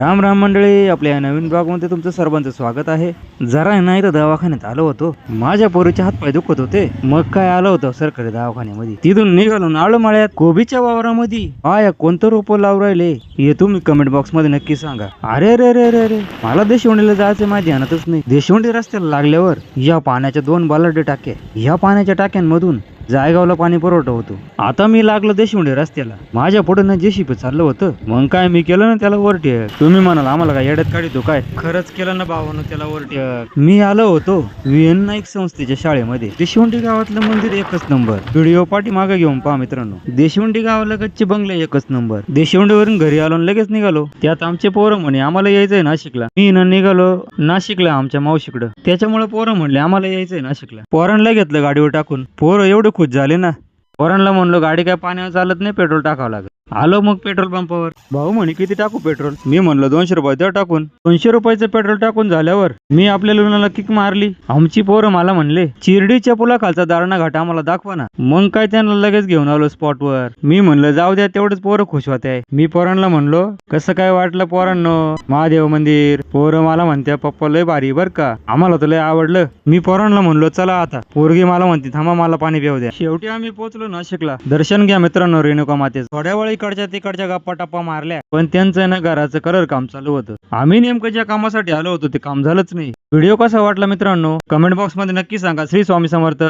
राम राम मंडळी आपल्या या नवीन ब्लॉगमध्ये तुमचं सर्वांचं स्वागत आहे. जरा नाही तर दवाखान्यात आलो होतो. माझ्या पोरीचे हात पाय दुखत होते. मग काय आलो होतो सरकारी दवाखान्यामध्ये? तिथून निघालो आलो माळ्यात कोबीच्या वावरामध्ये. आया कोणतं रोप लावू राहिले हे तुम्ही कमेंट बॉक्समध्ये नक्की सांगा. अरे अरे अरे अरे अरे. मला देशवंडीला जायचं माझ्या ध्यानातच नाही. देशवंडी रस्त्याला लागल्यावर या पाण्याच्या दोन बालडे टाक्या. या पाण्याच्या टाक्यांमधून जायगावला पाणी पुरवठा होतो. आता मी लागलो देशमुंडे रस्त्याला. माझ्या पुढे ना चाललं होतं. मग काय मी केलं ना त्याला वरटी तुम्ही म्हणाल आम्हाला काय येड्यात काढितो काय? खरंच केलं ना भावानं त्याला वरटी मी आलो होतो व्हीएन नाईक संस्थेच्या शाळेमध्ये. देशवंडी गावातलं मंदिर एकच नंबर. व्हिडिओ पाठी मागे घेऊन पहा मित्रांनो. देशवंडी गावाला गच्चे बंगले एकच नंबर. देशवंडीवरून घरी आलो लगेच निघालो. त्यात आमचे पोरं म्हणे आम्हाला यायचंय नाशिकला. मी ना निघालो नाशिकला आमच्या मावशीकडं. त्याच्यामुळे पोरं म्हणले आम्हाला यायचंय नाशिकला. पोरांना घेतलं गाडीवर टाकून. पोरं एवढे खुश झाले ना? वरणला म्हणलो गाडी काय पाण्यावर चालत नाही पेट्रोल टाकावं लागेल. आलो मग पेट्रोल पंपावर. भाऊ म्हणे किती टाकू पेट्रोल? मी म्हणलं दोनशे रुपये द्या टाकून. दोनशे रुपयाचं पेट्रोल टाकून झाल्यावर मी आपल्या लुणाला किक मारली. आमची पोरं मला म्हणले चिरडीच्या पुलाखालचा दारणा घाट आम्हाला दाखवा ना. मग काय त्यांना लगेच घेऊन आलो स्पॉटवर. मी म्हणलं जाऊ द्या तेवढंच पोरं खुश होते मी पोरांना म्हणलो कसं काय वाटलं पोरांनो? महादेव मंदिर. पोरं मला म्हणते पप्पा लय भारी बर का? आम्हाला तर लय आवडलं. मी पोरांना म्हणलो चला आता. पोरगी मला म्हणते थांबा मला पाणी पिऊ द्या. शेवटी आम्ही पोहोचलो नाशिकला. दर्शन घ्या मित्रांनो रेणुका मातेचं. थोड्या वेळ इकडच्या तिकडच्या गप्पा टप्पा मारल्या. पण त्यांचं ना घराचं करर काम चालू होतं. आम्ही नेमकं ज्या कामासाठी आलो होतो ते काम झालंच नाही. व्हिडिओ कसा वाटला मित्रांनो? कमेंट बॉक्समध्ये नक्की सांगा. श्री स्वामी समर्थ.